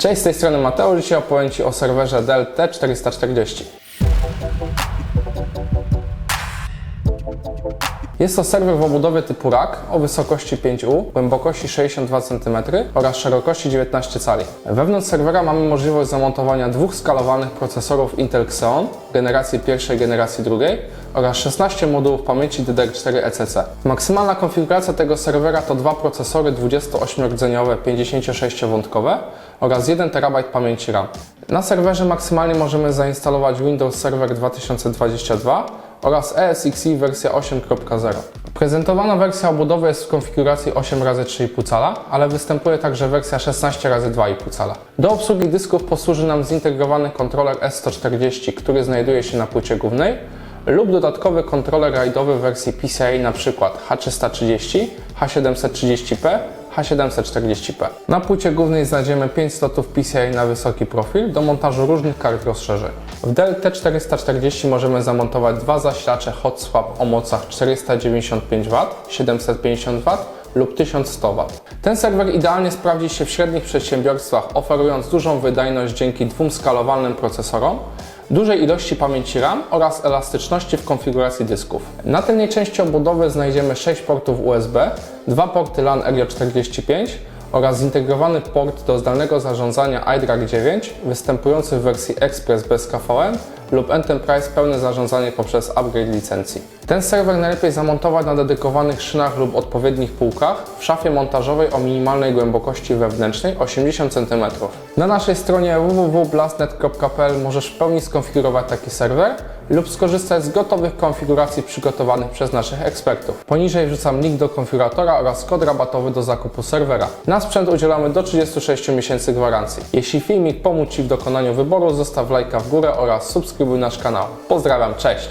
Cześć, z tej strony Mateusz. Dzisiaj opowiem Ci o serwerze Dell T440. Jest to serwer w obudowie typu rack o wysokości 5U, głębokości 62 cm oraz szerokości 19 cali. Wewnątrz serwera mamy możliwość zamontowania dwóch skalowanych procesorów Intel Xeon generacji pierwszej, generacji drugiej oraz 16 modułów pamięci DDR4 ECC. Maksymalna konfiguracja tego serwera to dwa procesory 28-rdzeniowe 56-wątkowe oraz 1 TB pamięci RAM. Na serwerze maksymalnie możemy zainstalować Windows Server 2022 oraz ESXi wersja 8.0. Prezentowana wersja obudowy jest w konfiguracji 8x3,5 cala, ale występuje także wersja 16x2,5 cala. Do obsługi dysków posłuży nam zintegrowany kontroler S140, który znajduje się na płycie głównej lub dodatkowy kontroler rajdowy w wersji PCI np. H330, H730P, H740P. Na płycie głównej znajdziemy 5 slotów PCI na wysoki profil do montażu różnych kart rozszerzeń. W Dell T440 możemy zamontować dwa zasilacze Hot Swap o mocach 495W, 750W lub 1100 W. Ten serwer idealnie sprawdzi się w średnich przedsiębiorstwach, oferując dużą wydajność dzięki dwóm skalowalnym procesorom, dużej ilości pamięci RAM oraz elastyczności w konfiguracji dysków. Na tylnej części obudowy znajdziemy 6 portów USB, dwa porty LAN RJ45 oraz zintegrowany port do zdalnego zarządzania iDRAC 9 występujący w wersji Express bez KVM lub Enterprise pełne zarządzanie poprzez upgrade licencji. Ten serwer najlepiej zamontować na dedykowanych szynach lub odpowiednich półkach w szafie montażowej o minimalnej głębokości wewnętrznej 80 cm. Na naszej stronie www.blastnet.pl możesz w pełni skonfigurować taki serwer lub skorzystać z gotowych konfiguracji przygotowanych przez naszych ekspertów. Poniżej wrzucam link do konfiguratora oraz kod rabatowy do zakupu serwera. Na sprzęt udzielamy do 36 miesięcy gwarancji. Jeśli filmik pomógł Ci w dokonaniu wyboru, zostaw lajka w górę oraz subskrybuj nasz kanał. Pozdrawiam, cześć!